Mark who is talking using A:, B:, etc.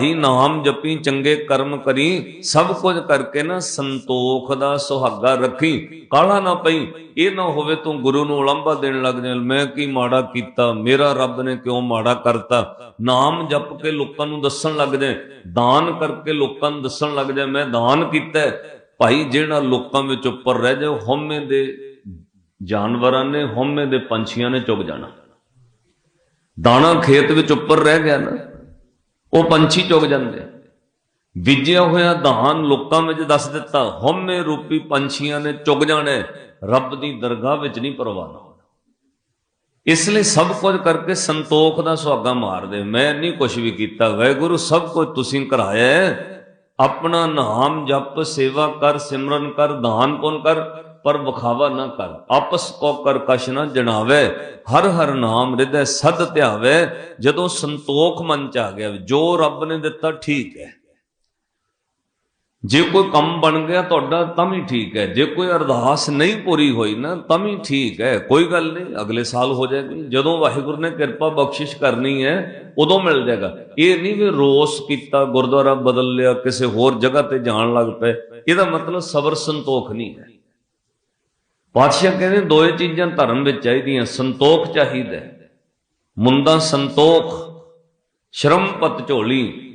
A: ਹੀ ਨਾਮ ਜਪੀ, ਚੰਗੇ ਕਰਮ ਕਰੀ, ਸਭ ਕੁਝ ਕਰਕੇ ਨਾ ਸੰਤੋਖ ਦਾ ਸੁਹਾਗਾ ਰੱਖੀ। ਕਾਲਾ ਨਾ ਪਈ, ਇਹ ਨਾ ਹੋਵੇ ਤੂੰ ਗੁਰੂ ਨੂੰ ਉਲੰਭਾ ਦੇਣ ਲੱਗ ਜਾ ਮੈਂ ਕੀ ਮਾੜਾ ਕੀਤਾ, ਮੇਰਾ ਰੱਬ ਨੇ ਕਿਉਂ ਮਾੜਾ ਕਰਤਾ? ਨਾਮ ਜਪ ਕੇ ਲੋਕਾਂ ਨੂੰ ਦੱਸਣ ਲੱਗ ਜਾਏ, ਦਾਨ ਕਰਕੇ ਲੋਕਾਂ ਨੂੰ ਦੱਸਣ ਲੱਗ ਜਾਏ, ਮੈਂ ਦਾਨ ਕੀਤਾ ਭਾਈ, ਜਿਹੜਾ ਲੋਕਾਂ ਵਿੱਚ ਉੱਪਰ ਰਹਿ ਜਾਏ ਹਉਮੈ ਦੇ ਜਾਨਵਰਾਂ ਨੇ, ਹਉਮੈ ਦੇ ਪੰਛੀਆਂ ਨੇ ਚੁੱਗ ਜਾਣਾ। ਦਾਣਾ ਖੇਤ ਵਿੱਚ ਉੱਪਰ ਰਹਿ ਗਿਆ ਨਾ। ਉਹ ਪੰਛੀ ਚੁਗ ਜਾਂਦੇ। ਬੀਜਿਆ ਹੋਇਆ ਧਾਨ ਲੋਕਾਂ ਵਿੱਚ ਦੱਸ ਦਿੱਤਾ, ਹਉਮੈ ਰੂਪੀ ਪੰਛੀਆਂ ਨੇ ਚੁਗ ਜਾਣਾ, ਰੱਬ ਦੀ ਦਰਗਾਹ ਵਿੱਚ ਨਹੀਂ ਪਰਵਾਨਾ ਹੋਣਾ। ਇਸ ਲਈ ਸਭ ਕੁਝ ਕਰਕੇ ਸੰਤੋਖ ਦਾ ਸੁਹਾਗਾ ਮਾਰਦੇ ਮੈਂ ਨਹੀਂ ਕੁਝ ਵੀ ਕੀਤਾ। ਵਾਹਿਗੁਰੂ, ਸਭ ਕੁਝ ਤੁਸੀਂ ਕਰਾਇਆ ਆਪਣਾ ਨਾਮ ਜਪ, ਸੇਵਾ ਕਰ, ਸਿਮਰਨ ਕਰ, ਦਾਨ ਪੁੰਨ ਕਰ। ਪਰ ਵਿਖਾਵਾ ਨਾ ਕਰ। ਆਪਸ ਕੋ ਕਰ ਕਛ ਨਾ ਜਣਾਵੇ। ਹਰ ਹਰ ਨਾਮ ਹਿਰਦੈ ਸਦ ਧਿਆਵੇ। ਜਦੋਂ ਸੰਤੋਖ ਮਨ ਚ ਆ ਗਿਆ ਜੋ ਰੱਬ ਨੇ ਦਿੱਤਾ ਠੀਕ ਹੈ। ਜੇ ਕੋਈ ਕੰਮ ਬਣ ਗਿਆ ਤੁਹਾਡਾ ਤਾਂ ਵੀ ਠੀਕ ਹੈ। ਜੇ ਕੋਈ ਅਰਦਾਸ ਨਹੀਂ ਪੂਰੀ ਹੋਈ ਨਾ ਤਾਂ ਵੀ ਠੀਕ ਹੈ। ਕੋਈ ਗੱਲ ਨਹੀਂ, ਅਗਲੇ ਸਾਲ ਹੋ ਜਾਏਗੀ। ਜਦੋਂ ਵਾਹਿਗੁਰੂ ਨੇ ਕਿਰਪਾ ਬਖਸ਼ਿਸ਼ ਕਰਨੀ ਹੈ, ਉਦੋਂ ਮਿਲ ਜਾਏਗਾ। ਇਹ ਨਹੀਂ ਵੀ ਰੋਸ ਕੀਤਾ, ਗੁਰਦੁਆਰਾ ਬਦਲ ਲਿਆ, ਕਿਸੇ ਹੋਰ ਜਗ੍ਹਾ ਤੇ ਜਾਣ ਲੱਗ ਪਏ। ਇਹਦਾ ਮਤਲਬ ਸਬਰ ਸੰਤੋਖ ਨਹੀਂ ਹੈ। ਪਾਤਸ਼ਾਹ ਕਹਿੰਦੇ ਦੋਏ ਚੀਜ਼ਾਂ ਧਰਮ ਵਿੱਚ ਚਾਹੀਦੀਆਂ, ਸੰਤੋਖ ਚਾਹੀਦਾ ਹੈ। ਮੁੰਦਾ ਸੰਤੋਖ ਸ਼ਰਮ ਪਤ ਝੋਲੀ